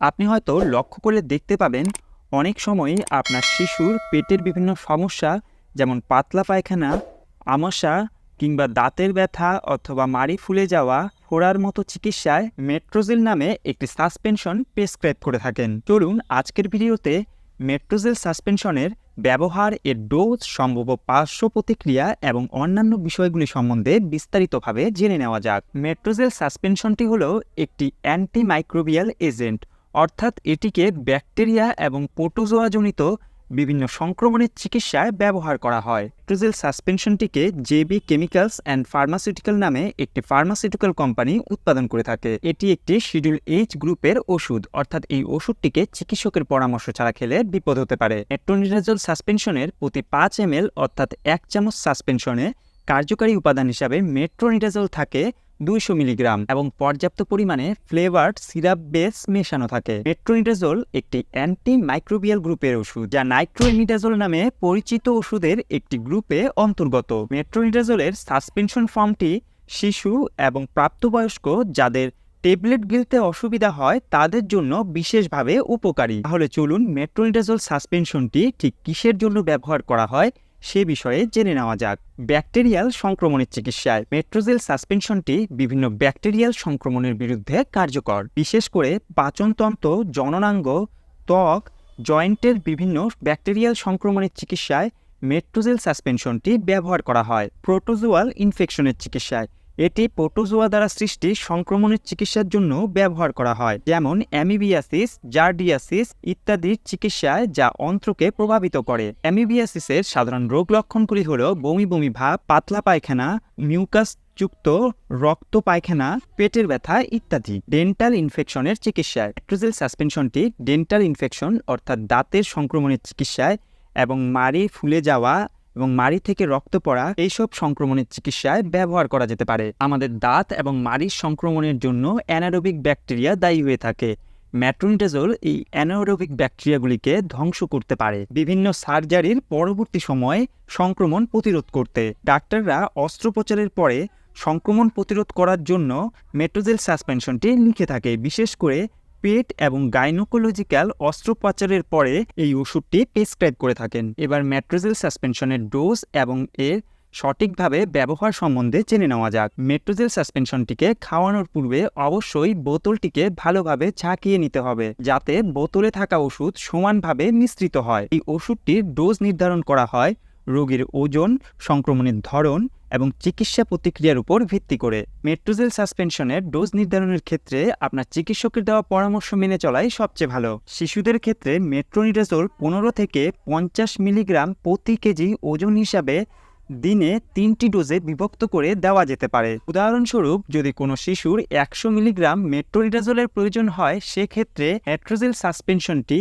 আপনি হয়তো লক্ষ্য করে দেখতে পাবেন, অনেক সময়ই আপনার শিশুর পেটের বিভিন্ন সমস্যা, যেমন পাতলা পায়খানা, আমাশা, কিংবা দাঁতের ব্যথা অথবা মাড়ি ফুলে যাওয়া, ফোড়ার মতো চিকিৎসায় মেট্রোজেল নামে একটি সাসপেনশন প্রেসক্রাইব করে থাকেন। চলুন আজকের ভিডিওতে মেট্রোজেল সাসপেনশনের ব্যবহার, এর ডোজ সম্ভব পার্শ্ব প্রতিক্রিয়া এবং অন্যান্য বিষয়গুলি সম্বন্ধে বিস্তারিতভাবে জেনে নেওয়া যাক। মেট্রোজেল সাসপেনশনটি হল একটি অ্যান্টিমাইক্রোবিয়াল এজেন্ট। অর্থাৎ এটিকে ব্যাকটেরিয়া এবং প্রোটোজোয়াজনিত বিভিন্ন সংক্রমণের চিকিৎসায় ব্যবহার করা হয়। মেট্রোজেল সাসপেনশনটিকে জেবি কেমিক্যালস অ্যান্ড ফার্মাসিউটিক্যাল নামে একটি ফার্মাসিউটিক্যাল কোম্পানি উৎপাদন করে থাকে। এটি একটি শিডিউল এইচ গ্রুপের ওষুধ, অর্থাৎ এই ওষুধটিকে চিকিৎসকের পরামর্শ ছাড়া খেলে বিপদ হতে পারে। মেট্রোনিডাজল সাসপেনশনের প্রতি পাঁচ এম অর্থাৎ এক চামচ সাসপেনশনে কার্যকারী উপাদান হিসাবে মেট্রোনিডাজল থাকে দুইশো মিলিগ্রাম এবং পর্যাপ্ত পরিমাণে ফ্লেভার্ড সিরাপ বেস মেশানো থাকে। মেট্রোনিডাজল একটি অ্যান্টি মাইক্রোবিয়াল গ্রুপের ওষুধ, যা নাইট্রোএমিডাজল নামে পরিচিত ওষুধের একটি গ্রুপে অন্তর্গত। মেট্রোনিডাজলের সাসপেনশন ফর্মটি শিশু এবং প্রাপ্তবয়স্ক যাদের ট্যাবলেট গিলতে অসুবিধা হয় তাদের জন্য বিশেষভাবে উপকারী। তাহলে চলুন মেট্রোনিডাজল সাসপেনশনটি ঠিক কিসের জন্য ব্যবহার করা হয় সে বিষয়ে জেনে নেওয়া যাক। ব্যাকটেরিয়াল সংক্রমণের চিকিৎসায় মেট্রোজেল সাসপেনশনটি বিভিন্ন ব্যাকটেরিয়াল সংক্রমণের বিরুদ্ধে কার্যকর। বিশেষ করে পাচনতন্ত্র, জননাঙ্গ, ত্বক, জয়েন্টের বিভিন্ন ব্যাকটেরিয়াল সংক্রমণের চিকিৎসায় মেট্রোজেল সাসপেনশনটি ব্যবহার করা হয়। প্রোটোজোয়াল ইনফেকশনের চিকিৎসায় এটি প্রোটোজোয়া দ্বারা সৃষ্টি সংক্রমণের চিকিৎসার জন্য ব্যবহার করা হয়, যেমন অ্যামিবিয়াসিস, জার্ডিয়াসিস ইত্যাদির চিকিৎসায় যা অন্ত্রকে প্রভাবিত করে। অ্যামিবিয়াসিসের সাধারণ রোগ লক্ষণগুলি হল বমি বমি ভাব, পাতলা পায়খানা, মিউকাস যুক্ত রক্ত পায়খানা, পেটের ব্যথা ইত্যাদি। ডেন্টাল ইনফেকশনের চিকিৎসায় মেট্রোজেল সাসপেনশনটি ডেন্টাল ইনফেকশন অর্থাৎ দাঁতের সংক্রমণের চিকিৎসায় এবং মাড়ি ফুলে যাওয়া এবং মাড়ি থেকে রক্ত পড়া এইসব সংক্রমণের চিকিৎসায় ব্যবহার করা যেতে পারে। আমাদের দাঁত এবং মাড়ির সংক্রমণের জন্য অ্যানারোবিক ব্যাকটেরিয়া দায়ী হয়ে থাকে। ম্যাট্রোনিডাজল এই অ্যানারোবিক ব্যাকটেরিয়াগুলিকে ধ্বংস করতে পারে। বিভিন্ন সার্জারির পরবর্তী সময়ে সংক্রমণ প্রতিরোধ করতে। ডাক্তাররা অস্ত্রোপচারের পরে সংক্রমণ প্রতিরোধ করার জন্য মেট্রোজেল সাসপেনশনটি লিখে থাকে। বিশেষ করে পেট এবং গাইনোকোলজিক্যাল অস্ত্রোপচারের পরে এই ওষুধটি প্রেসক্রাইব করে থাকেন। এবার ম্যাট্রোজেল সাসপেনশনের ডোজ এবং এর সঠিকভাবে ব্যবহার সম্বন্ধে জেনে নেওয়া যাক। মেট্রোজেল সাসপেনশনটিকে খাওয়ানোর পূর্বে অবশ্যই বোতলটিকে ভালোভাবে ঝাঁকিয়ে নিতে হবে, যাতে বোতলে থাকা ওষুধ সমানভাবে মিশ্রিত হয়। এই ওষুধটির ডোজ নির্ধারণ করা হয় রোগীর ওজন, সংক্রমণের ধরন এবং চিকিৎসা প্রতিক্রিয়ার উপর ভিত্তি করে। মেট্রোজেল সাসপেনশনের ডোজ নির্ধারণের ক্ষেত্রে আপনার চিকিৎসকের দেওয়া পরামর্শ মেনে চলাই সবচেয়ে ভালো। শিশুদের ক্ষেত্রে মেট্রোনিডাজোল পনেরো থেকে পঞ্চাশ মিলিগ্রাম প্রতি কেজি ওজন হিসাবে দিনে তিনটি ডোজে বিভক্ত করে দেওয়া যেতে পারে। উদাহরণস্বরূপ, যদি কোনো শিশুর একশো মিলিগ্রাম মেট্রোনিডাজোলের প্রয়োজন হয়, সেক্ষেত্রে মেট্রোজেল সাসপেনশনটি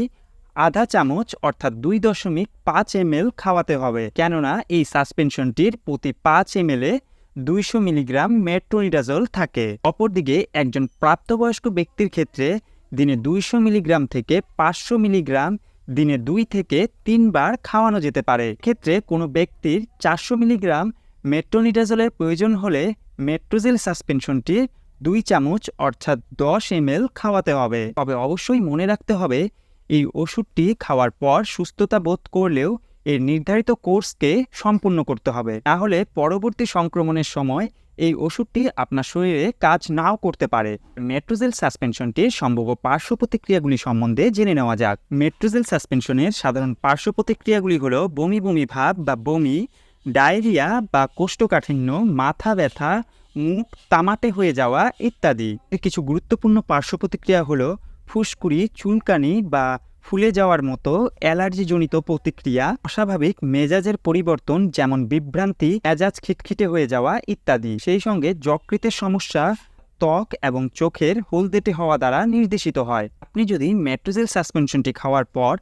আধা চামচ অর্থাৎ দুই দশমিক পাঁচ এম খাওয়াতে হবে। কেননা এই সাসপেনশনটির প্রতি পাঁচ এম এ দুইশো মিলিগ্রাম মেট্রোনিডাজল থাকে। অপরদিকে একজন প্রাপ্তবয়স্ক ব্যক্তির ক্ষেত্রে দিনে দুইশো মিলিগ্রাম থেকে পাঁচশো মিলিগ্রাম দিনে দুই থেকে তিনবার খাওয়ানো যেতে পারে। ক্ষেত্রে কোনো ব্যক্তির চারশো মিলিগ্রাম মেট্রোনিডাজলের প্রয়োজন হলে মেট্রোজেল সাসপেনশনটির দুই চামচ অর্থাৎ দশ এম খাওয়াতে হবে। তবে অবশ্যই মনে রাখতে হবে এই ওষুধটি খাওয়ার পর সুস্থতা বোধ করলেও এর নির্ধারিত কোর্সকে সম্পূর্ণ করতে হবে। তাহলে পরবর্তী সংক্রমণের সময় এই ওষুধটি আপনার শরীরে কাজ নাও করতে পারে। মেট্রোজেল সাসপেনশনটির সম্ভব পার্শ্ব প্রতিক্রিয়াগুলি সম্বন্ধে জেনে নেওয়া যাক। মেট্রোজেল সাসপেনশনের সাধারণ পার্শ্ব প্রতিক্রিয়াগুলি হলো বমি বমি ভাব বা বমি, ডায়রিয়া বা কোষ্ঠকাঠিন্য, মাথা ব্যথা, মুখ তামাটে হয়ে যাওয়া ইত্যাদি। কিছু গুরুত্বপূর্ণ পার্শ্ব প্রতিক্রিয়া হলো ফুসকুড়ি, চুলকানি বা ফুলে যাওয়ার মতো অ্যালার্জিজনিত প্রতিক্রিয়া, অস্বাভাবিক মেজাজের পরিবর্তন যেমন বিভ্রান্তি মেজাজ খিটখিটে হয়ে যাওয়া ইত্যাদি। সেই সঙ্গে যকৃতের সমস্যা, ত্বক এবং চোখের হলদেটে হওয়া দ্বারা নির্দেশিত হয়। আপনি যদি মেট্রোজেল সাসপেনশনটি খাওয়ার পর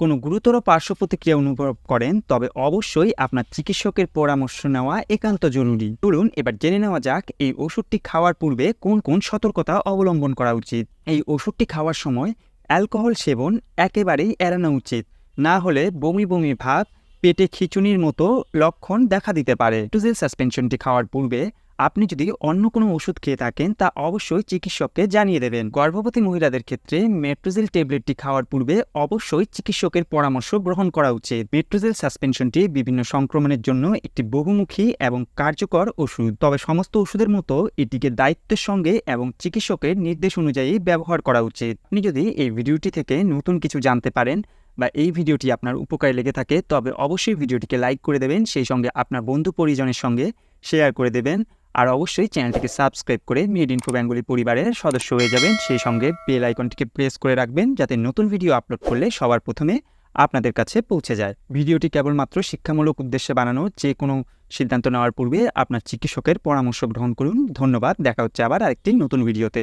কোনো গুরুতর পার্শ্ব প্রতিক্রিয়া অনুভব করেন, তবে অবশ্যই আপনার চিকিৎসকের পরামর্শ নেওয়া একান্ত জরুরি। চলুন এবার জেনে নেওয়া যাক এই ওষুধটি খাওয়ার পূর্বে কোন কোন সতর্কতা অবলম্বন করা উচিত। এই ওষুধটি খাওয়ার সময় অ্যালকোহল সেবন একেবারেই এড়ানো উচিত, না হলে বমি বমি ভাব, পেটে খিচুনির মতো লক্ষণ দেখা দিতে পারে। টুজেল সাসপেনশনটি খাওয়ার পূর্বে আপনি যদি অন্য কোনো ওষুধ খেয়ে থাকেন, তা অবশ্যই চিকিৎসককে জানিয়ে দেবেন। গর্ভবতী মহিলাদের ক্ষেত্রে মেট্রোজেল ট্যাবলেটটি খাওয়ার পূর্বে অবশ্যই চিকিৎসকের পরামর্শ গ্রহণ করা উচিত। মেট্রোজেল সাসপেনশনটি বিভিন্ন সংক্রমণের জন্য একটি বহুমুখী এবং কার্যকর ওষুধ। তবে সমস্ত ওষুধের মতো এটিকে দায়িত্বের সঙ্গে এবং চিকিৎসকের নির্দেশ অনুযায়ী ব্যবহার করা উচিত। আপনি যদি এই ভিডিওটি থেকে নতুন কিছু জানতে পারেন বা এই ভিডিওটি আপনার উপকারে লেগে থাকে, তবে অবশ্যই ভিডিওটিকে লাইক করে দেবেন। সেই সঙ্গে আপনার বন্ধু পরিজনের সঙ্গে শেয়ার করে দেবেন। আর অবশ্যই চ্যানেলটিকে সাবস্ক্রাইব করে মেড ইনফো বেঙ্গলি পরিবারের সদস্য হয়ে যাবেন। সেই সঙ্গে বেল আইকনটিকে প্রেস করে রাখবেন যাতে নতুন ভিডিও আপলোড করলে সবার প্রথমে আপনাদের কাছে পৌঁছে যায়। ভিডিওটি কেবলমাত্র শিক্ষামূলক উদ্দেশ্যে বানানো যে কোনো সিদ্ধান্ত নেওয়ার পূর্বে আপনার চিকিৎসকের পরামর্শ গ্রহণ করুন। ধন্যবাদ। দেখা হচ্ছে আবার আরেকটি নতুন ভিডিওতে।